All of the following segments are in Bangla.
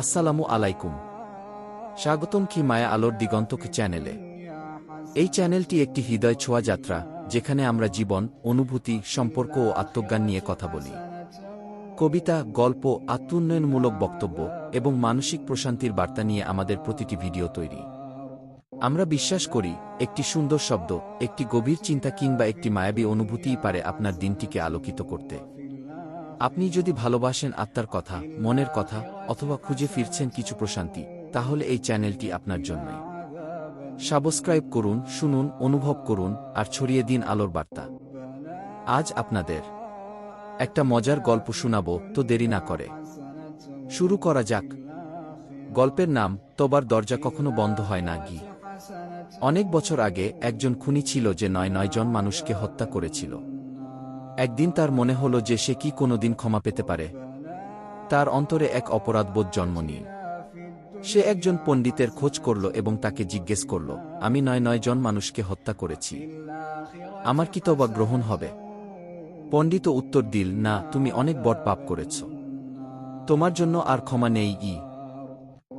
আসসালামু আলাইকুম। স্বাগতম কি মায়া আলোর দিগন্তক চ্যানেলে। এই চ্যানেলটি একটি হৃদয় ছোঁয়া যাত্রা, যেখানে আমরা জীবন, অনুভূতি, সম্পর্ক ও আত্মজ্ঞান নিয়ে কথা বলি। কবিতা, গল্প, আত্মোন্নয়নমূলক বক্তব্য এবং মানসিক প্রশান্তির বার্তা নিয়ে আমাদের প্রতিটি ভিডিও তৈরি। আমরা বিশ্বাস করি, একটি সুন্দর শব্দ, একটি গভীর চিন্তা কিংবা একটি মায়াবী অনুভূতিই পারে আপনার দিনটিকে আলোকিত করতে। আপনি যদি ভালোবাসেন আত্মার কথা, মনের কথা, অথবা খুঁজে ফিরছেন কিছু প্রশান্তি, তাহলে এই চ্যানেলটি আপনার জন্যই। সাবস্ক্রাইব করুন, শুনুন, অনুভব করুন, আর ছড়িয়ে দিন আলোর বার্তা। আজ আপনাদের একটা মজার গল্প শোনাব, তো দেরি না করে। শুরু করা যাক। গল্পের নাম, তোবার দরজা কখনো বন্ধ হয় না, গি। অনেক বছর আগে একজন খুনি ছিল যে নয় নয় জন মানুষকে হত্যা করেছিল। একদিন তার মনে হল যে সে কি কোনোদিন ক্ষমা পেতে পারে। তার অন্তরে এক অপরাধবোধ জন্ম নিয়ে। সে একজন পণ্ডিতের খোঁজ করল এবং তাকে জিজ্ঞেস করল, আমি নয় নয় জন মানুষকে হত্যা করেছি। আমার কি তবা গ্রহণ হবে? পণ্ডিত উত্তর দিল, না, তুমি অনেক বড় পাপ করেছ। তোমার জন্য আর ক্ষমা নেই ই।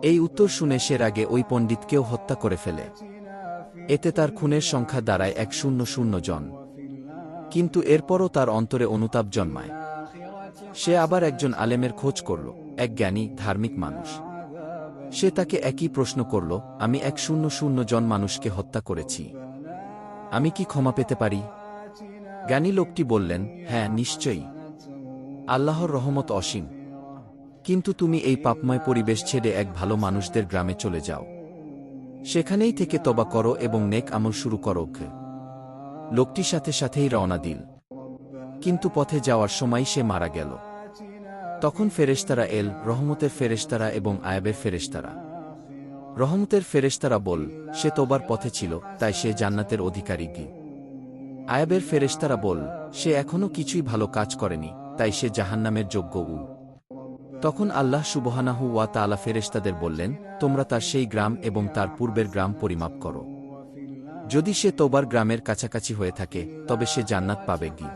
এই উত্তর শুনে সে আগে ওই পণ্ডিতকেও হত্যা করে ফেলে। এতে তার খুনের সংখ্যা দাঁড়ায় এক শূন্য শূন্য জন। কিন্তু এরপরও তার অন্তরে অনুতাপ জন্মায়। সে আবার একজন আলেমের খোঁজ করল, এক জ্ঞানী, ধার্মিক মানুষ। সে তাকে একই প্রশ্ন করল, আমি এক শূন্য শূন্য জন মানুষকে হত্যা করেছি। আমি কি ক্ষমা পেতে পারি? জ্ঞানী লোকটি বললেন হ্যাঁ নিশ্চয়ই। আল্লাহর রহমত অসীম। কিন্তু তুমি এই পাপময় পরিবেশ ছেড়ে এক ভালো মানুষদের গ্রামে চলে যাও। সেখানেই থেকে তবা করো এবং নেক আমল শুরু করো লোকটি সাথে সাথেই রওনা দিল। কিন্তু পথে যাওয়ার সময় সে মারা গেল। তখন ফেরেশতারা এল, রহমতের ফেরেশতারা এবং আয়াবের ফেরেশতারা। রহমতের ফেরেশতারা বল, সে তোবার পথে ছিল, তাই সে জান্নাতের অধিকারী কি? আয়াবের ফেরেশতারা বল, সে এখনও কিছুই ভালো কাজ করেনি, তাই সে জাহান্নামের যোগ্য উ। তখন আল্লাহ সুবহানাহু ওয়া তাআলা ফেরেশতাদের বললেন, তোমরা তার সেই গ্রাম এবং তার পূর্বের গ্রাম পরিমাপ করো। যদি সে তোবার গ্রামের কাছাকাছি হয়ে থাকে, তবে সে জান্নাত পাবে কি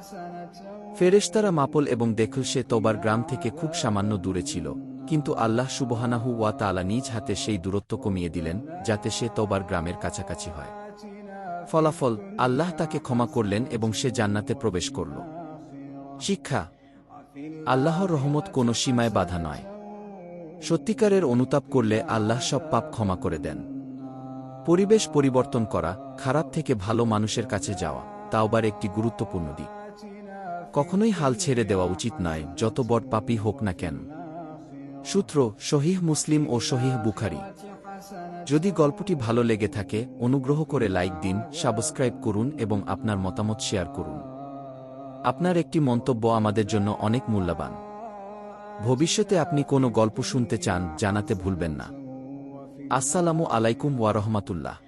ফেরেশতারা মাপল এবং দেখল সে তোবার গ্রাম থেকে খুব সামান্য দূরে ছিল, কিন্তু আল্লাহ সুবহানাহু ওয়া তাআলা নিজ হাতে সেই দূরত্ব কমিয়ে দিলেন, যাতে সে তোবার গ্রামের কাছাকাছি হয়। ফলাফল, আল্লাহ তাকে ক্ষমা করলেন এবং সে জান্নাতে প্রবেশ করল। শিক্ষা, আল্লাহর রহমত কোনো সীমায় বাধা নয়। সত্যিকারের অনুতাপ করলে আল্লাহ সব পাপ ক্ষমা করে দেন। পরিবেশ পরিবর্তন করা, খারাপ থেকে ভালো মানুষের কাছে যাওয়া, তাওবার একটি গুরুত্বপূর্ণ দিক। কখনোই হাল ছেড়ে দেওয়া উচিত নয়, যত বড় পাপই হোক না কেন। সূত্র শহীহ মুসলিম ও শহীহ বুখারি। যদি গল্পটি ভালো লেগে থাকে, অনুগ্রহ করে লাইক দিন, সাবস্ক্রাইব করুন এবং আপনার মতামত শেয়ার করুন। আপনার একটি মন্তব্য আমাদের জন্য অনেক মূল্যবান। ভবিষ্যতে আপনি কোনো গল্প শুনতে চান, জানাতে ভুলবেন না। আসসালামু আলাইকুম ওয়ারহমাতুল্লাহ